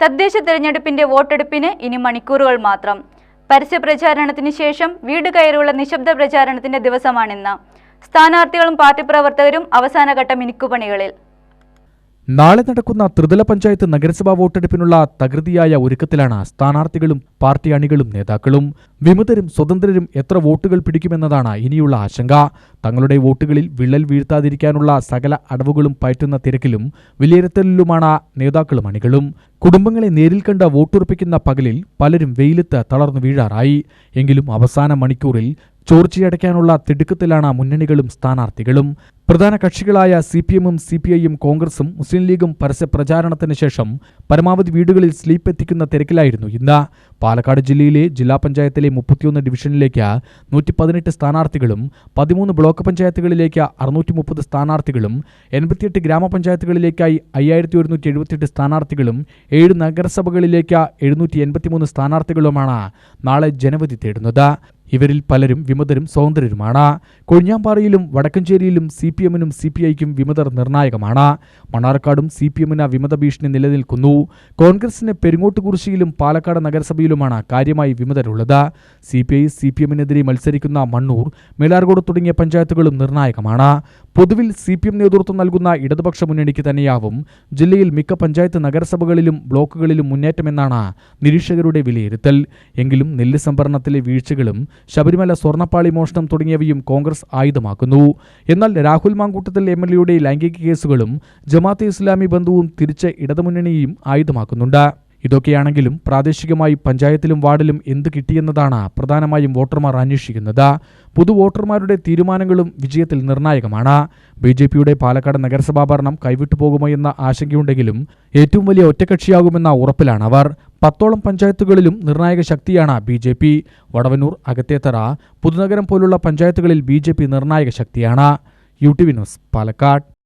തദ്ദേശ തെരഞ്ഞെടുപ്പിന്റെ വോട്ടെടുപ്പിന് ഇനി മണിക്കൂറുകൾ മാത്രം. പരസ്യ പ്രചാരണത്തിന് ശേഷം വീട് കയറിയുള്ള നിശബ്ദ പ്രചാരണത്തിന്റെ ദിവസമാണിന്ന്. സ്ഥാനാർത്ഥികളും പാർട്ടി പ്രവർത്തകരും അവസാനഘട്ട മിനുക്കുപണികളിൽ. നാളെ നടക്കുന്ന ത്രിതല പഞ്ചായത്ത് നഗരസഭാ വോട്ടെടുപ്പിനുള്ള തകൃതിയായ ഒരുക്കത്തിലാണ് സ്ഥാനാർത്ഥികളും പാർട്ടി അണികളും നേതാക്കളും. വിമതരും സ്വതന്ത്രരും എത്ര വോട്ടുകൾ പിടിക്കുമെന്നതാണ് ഇനിയുള്ള ആശങ്ക. തങ്ങളുടെ വോട്ടുകളിൽ വിള്ളൽ വീഴ്ത്താതിരിക്കാനുള്ള സകല അടവുകളും പയറ്റുന്ന തിരക്കിലും വിലയിരുത്തലിലുമാണ് നേതാക്കളും അണികളും. കുടുംബങ്ങളെ നേരിൽ കണ്ട് വോട്ടുറപ്പിക്കുന്ന പകലിൽ പലരും വെയിലത്ത് തളർന്നു വീഴാറായി. എങ്കിലും അവസാന മണിക്കൂറിൽ ചോർച്ചയടയ്ക്കാനുള്ള തിടുക്കത്തിലാണ് മുന്നണികളും സ്ഥാനാർത്ഥികളും. പ്രധാന കക്ഷികളായ സി പി എമ്മും സി പി ഐയും കോൺഗ്രസും മുസ്ലിം ലീഗും പരസ്യ പ്രചാരണത്തിന് ശേഷം പരമാവധി വീടുകളിൽ സ്ലീപ്പ് എത്തിക്കുന്ന തിരക്കിലായിരുന്നു ഇന്ന്. പാലക്കാട് ജില്ലയിലെ ജില്ലാ പഞ്ചായത്തിലെ മുപ്പത്തിയൊന്ന് ഡിവിഷനിലേക്ക് നൂറ്റി പതിനെട്ട് സ്ഥാനാർത്ഥികളും പതിമൂന്ന് ബ്ലോക്ക് പഞ്ചായത്തുകളിലേക്ക് അറുന്നൂറ്റി മുപ്പത് സ്ഥാനാർത്ഥികളും എൺപത്തിയെട്ട് ഗ്രാമപഞ്ചായത്തുകളിലേക്കായി അയ്യായിരത്തി ഒരുന്നൂറ്റി എഴുപത്തിയെട്ട് സ്ഥാനാർത്ഥികളും ഏഴ് നഗരസഭകളിലേക്ക് എഴുന്നൂറ്റി എൺപത്തിമൂന്ന് സ്ഥാനാർത്ഥികളുമാണ് നാളെ ജനവിധി തേടുന്നത്. ഇവരിൽ പലരും വിമതരും സ്വതന്ത്രരുമാണ്. കൊഴിഞ്ഞാമ്പാറയിലും വടക്കഞ്ചേരിയിലും സി പി എമ്മിനും സി പി ഐക്കും വിമതർ നിർണായകമാണ്. മണ്ണാർക്കാടും സി പി എമ്മിന് വിമത ഭീഷണി നിലനിൽക്കുന്നു. കോൺഗ്രസിന് പെരുങ്ങോട്ടുകുറിശിയിലും പാലക്കാട് നഗരസഭയിലുമാണ് കാര്യമായി വിമതരുള്ളത്. C P I C P എമ്മിനെതിരെ മത്സരിക്കുന്ന മണ്ണൂർ മേലാർകോട് തുടങ്ങിയ പഞ്ചായത്തുകളും നിർണായകമാണ്. പൊതുവിൽ സി പി എം നേതൃത്വം നൽകുന്ന ഇടതുപക്ഷ മുന്നണിക്ക് തന്നെയാവും ജില്ലയിൽ മിക്ക പഞ്ചായത്ത് നഗരസഭകളിലും ബ്ലോക്കുകളിലും മുന്നേറ്റമെന്നാണ് നിരീക്ഷകരുടെ വിലയിരുത്തൽ. എങ്കിലും നെല്ല് സംഭരണത്തിലെ വീഴ്ചകളും ശബരിമല സ്വർണപ്പാളി മോഷണം തുടങ്ങിയവയും കോൺഗ്രസ് ആയുധമാക്കുന്നു. എന്നാൽ രാഹുൽ മാങ്കൂട്ടത്തിൽ എം എൽ എയുടെ ലൈംഗിക കേസുകളും ജമാഅത്തെ ഇസ്ലാമി ബന്ധുവും തിരിച്ച് ഇടതുമുന്നണിയെയും ആയുധമാക്കുന്നുണ്ട്. ഇതൊക്കെയാണെങ്കിലും പ്രാദേശികമായി പഞ്ചായത്തിലും വാർഡിലും എന്ത് കിട്ടിയെന്നതാണ് പ്രധാനമായും വോട്ടർമാർ അന്വേഷിക്കുന്നത്. പുതു വോട്ടർമാരുടെ തീരുമാനങ്ങളും വിജയത്തിൽ നിർണായകമാണ്. ബി ജെ പിയുടെ പാലക്കാട് നഗരസഭാ ഭരണം കൈവിട്ടു പോകുമോ എന്ന ആശങ്കയുണ്ടെങ്കിലും ഏറ്റവും വലിയ ഒറ്റകക്ഷിയാകുമെന്ന ഉറപ്പിലാണ് അവർ. പത്തോളം പഞ്ചായത്തുകളിലും നിർണായക ശക്തിയാണ് B J P Vadavannur Akathethara Puthunagaram പോലുള്ള പഞ്ചായത്തുകളിൽ ബി ജെ പി നിർണായക ശക്തിയാണ്. U T V news Palakkad.